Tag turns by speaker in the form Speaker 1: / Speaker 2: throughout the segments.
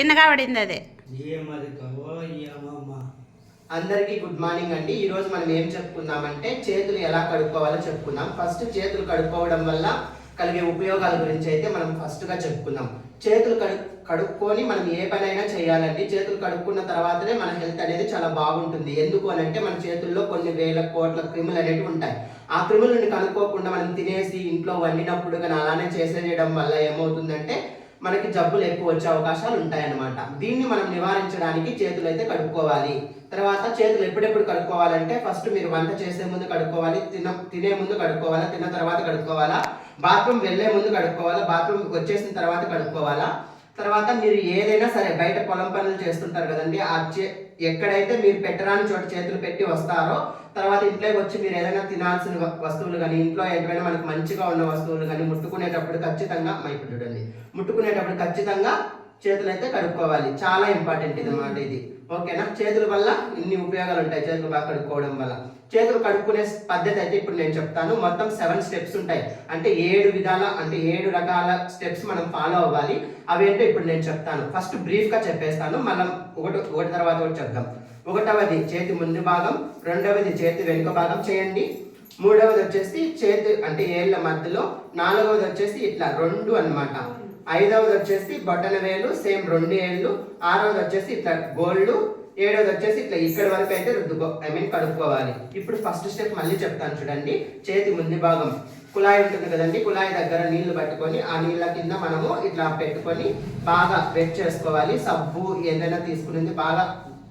Speaker 1: చిన్నగా పడింది అదే.
Speaker 2: అందరికీ గుడ్ మార్నింగ్ అండి. ఈ రోజు మనం ఏం చెప్పుకుందామంటే చేతులు ఎలా కడుక్కోవాలో చెప్పుకుందాం. ఫస్ట్ చేతులు కడుక్కోవడం వల్ల కలిగే ఉపయోగాల గురించి అయితే మనం ఫస్ట్గా చెప్పుకుందాం. చేతులు కడు కడుక్కొని మనం ఏ పనైనా చేయాలండి. చేతులు కడుక్కున్న తర్వాతనే మన హెల్త్ అనేది చాలా బాగుంటుంది. ఎందుకు అని అంటే మన చేతుల్లో కొన్ని వేల కోట్ల క్రిములు అనేవి ఉంటాయి. ఆ క్రిములను కనుక్కోకుండా మనం తినేసి ఇంట్లో వండినప్పుడు కానీ అలానే చేసేయడం వల్ల ఏమవుతుందంటే మనకి జబ్బులు ఎక్కువ వచ్చే అవకాశాలు ఉంటాయన్నమాట. దీన్ని మనం నివారించడానికి చేతులు అయితే కడుక్కోవాలి. తర్వాత చేతులు ఎప్పుడెప్పుడు కడుక్కోవాలంటే ఫస్ట్ మీరు వంట చేసే ముందు కడుక్కోవాలి తిన తినే ముందు కడుక్కోవాలా తిన్న తర్వాత కడుక్కోవాలా బాత్రూమ్ వెళ్ళే ముందు కడుక్కోవాలా బాత్రూమ్కి వచ్చేసిన తర్వాత కడుక్కోవాలా తర్వాత మీరు ఏదైనా సరే బయట పొలం పనులు చేస్తుంటారు కదండి ఆ చే ఎక్కడైతే మీరు పెట్టరాని చోట చేతులు పెట్టి వస్తారో తర్వాత ఇంట్లోకి వచ్చి మీరు ఏదైనా తినాల్సిన వ- వస్తువులు కానీ ఇంట్లో ఏదైనా మనకు మంచిగా ఉన్న వస్తువులు కానీ ముట్టుకునేటప్పుడు ఖచ్చితంగా మా ఇప్పుడు చూడండి ముట్టుకునేటప్పుడు ఖచ్చితంగా చేతులు అయితే కడుక్కోవాలి. చాలా ఇంపార్టెంట్ ఇది అన్నమాట ఇది. ఓకేనా? చేతుల వల్ల ఇన్ని ఉపయోగాలు ఉంటాయి. చేతులు బాగా కడుక్కోవడం వల్ల. చేతులు కడుక్కునే పద్ధతి అయితే ఇప్పుడు నేను చెప్తాను. మొత్తం సెవెన్ స్టెప్స్ ఉంటాయి. అంటే ఏడు విధాల అంటే ఏడు రకాల స్టెప్స్ మనం ఫాలో అవ్వాలి. అవేంటో ఇప్పుడు నేను చెప్తాను. ఫస్ట్ బ్రీఫ్గా చెప్పేస్తాను. మనం ఒకటి ఒకటి తర్వాత ఒకటి చెప్దాం. ఒకటవది చేతి ముందు భాగం రెండవది చేతి వెనుక భాగం చేయండి. మూడవది వచ్చేసి చేతి అంటే ఏళ్ళ మధ్యలో. నాలుగవది వచ్చేసి ఇట్లా రెండు అన్నమాట. ఐదవది వచ్చేసి బట్టల వేలు సేమ్ రెండు ఏళ్ళు. ఆరవది వచ్చేసి ఇట్లా గోల్డ్ ఏడవది వచ్చేసి ఇట్లా ఇక్కడ వరకు అయితే రుద్దుకో ఐ మీన్ కడుక్కోవాలి. ఇప్పుడు ఫస్ట్ స్టెప్ మళ్ళీ చెప్తాను చూడండి. చేతి ముందు భాగం. కుళాయి ఉంటుంది కదండి కుళాయి దగ్గర నీళ్ళు పట్టుకొని ఆ నీళ్ళ కింద మనము ఇట్లా పెట్టుకొని బాగా వెట్ చేసుకోవాలి. సబ్బు ఏదైనా తీసుకునేది బాగా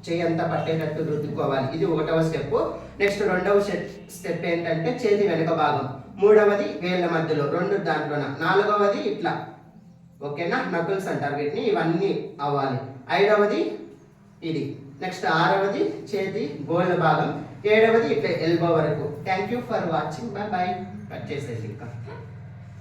Speaker 2: చేయి అంతా పట్టేటట్టు రుద్దుకోవాలి. ఇది ఒకటవ స్టెప్. నెక్స్ట్ రెండవ స్టెప్ ఏంటంటే చేతి వెనుక భాగం. మూడవది వేళ్ళ మధ్యలో రెండు దాంట్లోన. నాలుగవది ఇట్లా ఓకేనా? నకుల్స్ అంటారు వీటిని ఇవన్నీ అవ్వాలి. ఐదవది ఇది. నెక్స్ట్ ఆరవది చేతి గోళ్ళ భాగం. ఏడవది ఇట్లా ఎల్బో వరకు. Thank you for watching bye bye cut చేసేసి ఇంకా.